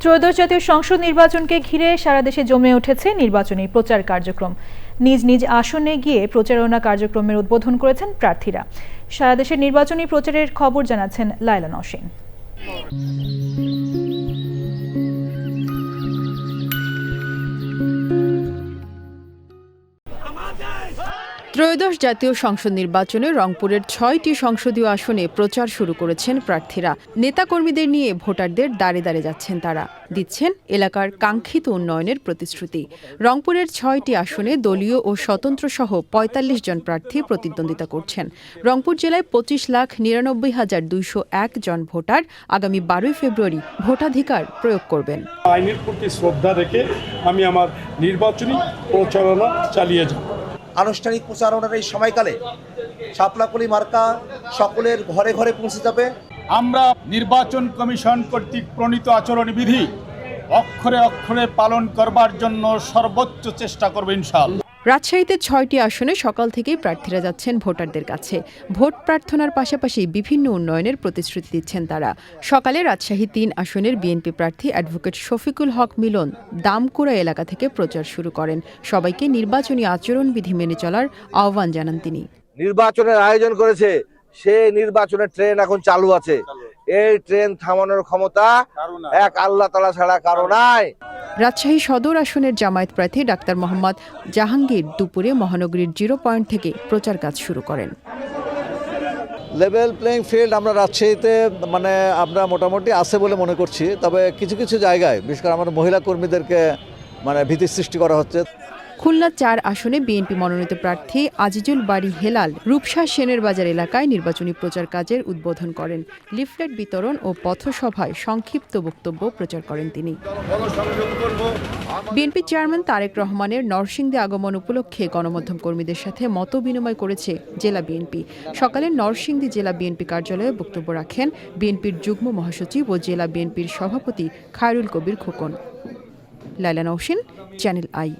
ত্রয়োদশ জাতীয় সংসদ নির্বাচনকে ঘিরে সারা দেশে জমে উঠেছে নির্বাচনী প্রচার কার্যক্রম। নিজ নিজ আসনে গিয়ে প্রচারণা কার্যক্রমের উদ্বোধন করেছেন প্রার্থীরা। সারা দেশের নির্বাচনী প্রচারের খবর জানাচ্ছেন লায়লা নসীন ত্রয়োদশ জাতীয় সংসদ নির্বাচনে রংপুরের ছয়টি সংসদীয় আসনে প্রচার শুরু করেছেন প্রার্থীরা। নেতাকর্মীদের নিয়ে ভোটারদের দাঁড়ে দাঁড়ে যাচ্ছেন তারা। দিচ্ছেন এলাকার কাঙ্ক্ষিত উন্নয়নের প্রতিশ্রুতি। রংপুরের ছয়টি আসনে দলীয় ও স্বতন্ত্র সহ পঁয়তাল্লিশ জন প্রার্থী প্রতিদ্বন্দ্বিতা করছেন। রংপুর জেলায় পঁচিশ লাখ নিরানব্বই হাজার দুইশো এক জন ভোটার আগামী বারোই ফেব্রুয়ারি ভোটাধিকার প্রয়োগ করবেন। আইনের প্রতি শ্রদ্ধা রেখে আমি আমার নির্বাচনী প্রচারণা চালিয়ে যাব। আনুষ্ঠানিক প্রচারণার এই সময়কালে শাপলাকলি মার্কা সকলের ঘরে ঘরে পৌঁছে যাবে। আমরা নির্বাচন কমিশন কর্তৃক প্রণীত আচরণ বিধি অক্ষরে অক্ষরে পালন করবার জন্য সর্বোচ্চ চেষ্টা করব ইনশাআল্লাহ। রাজশাহীতে ছয়টি আসনে সকাল থেকেই প্রার্থীরা যাচ্ছেন ভোটারদের কাছে। ভোট প্রার্থনার পাশাপাশি বিভিন্ন উন্নয়নের প্রতিশ্রুতি দিচ্ছেন তারা। সকালে রাজশাহী তিন আসনের বিএনপি প্রার্থী অ্যাডভোকেট শফিকুল হক মিলন দামকুড়া এলাকা থেকে প্রচার শুরু করেন। সবাইকে নির্বাচনী আচরণবিধি মেনে চলার আহ্বান জানান তিনি। নির্বাচনের আয়োজন করেছে, সে নির্বাচনের ট্রেন এখন চালু আছে। এই ট্রেন থামানোর ক্ষমতা এক আল্লাহ তালা ছাড়া কারও নাই। রাজশাহী সদর আসনের জামায়াত প্রার্থী ডাক্তার মোহাম্মদ জাহাঙ্গীর দুপুরে মহানগরীর জিরো পয়েন্ট থেকে প্রচার কাজ শুরু করেন। লেভেল প্লেইং ফিল্ড আমরা রাজশাহীতে মানে আমরা মোটামুটি আছে বলে মনে করছি। তবে কিছু কিছু জায়গায় বিশেষ করে আমার মহিলা কর্মীদেরকে মানে ভীতি সৃষ্টি করা হচ্ছে। খুলনা চার আসনে বিএনপি মনোনীত প্রার্থী আজিজুল বাড়ি হেলাল রূপসা সেনের বাজার এলাকায় নির্বাচনী প্রচার কাজের উদ্বোধন করেন। লিফলেট বিতরণ ও পথসভায় সংক্ষিপ্ত বক্তব্য প্রচার করেন তিনি। বিএনপি চেয়ারম্যান তারেক রহমানের নরসিংদী আগমন উপলক্ষে গণমাধ্যম কর্মীদের সাথে মত বিনিময় করেছে জেলা বিএনপি। সকালে নরসিংদী জেলা বিএনপি কার্যালয়ে বক্তব্য রাখেন বিএনপির যুগ্ম মহাসচিব ও জেলা বিএনপির সভাপতি Khairul Kabir Khokon. Laila Nausheen channel I.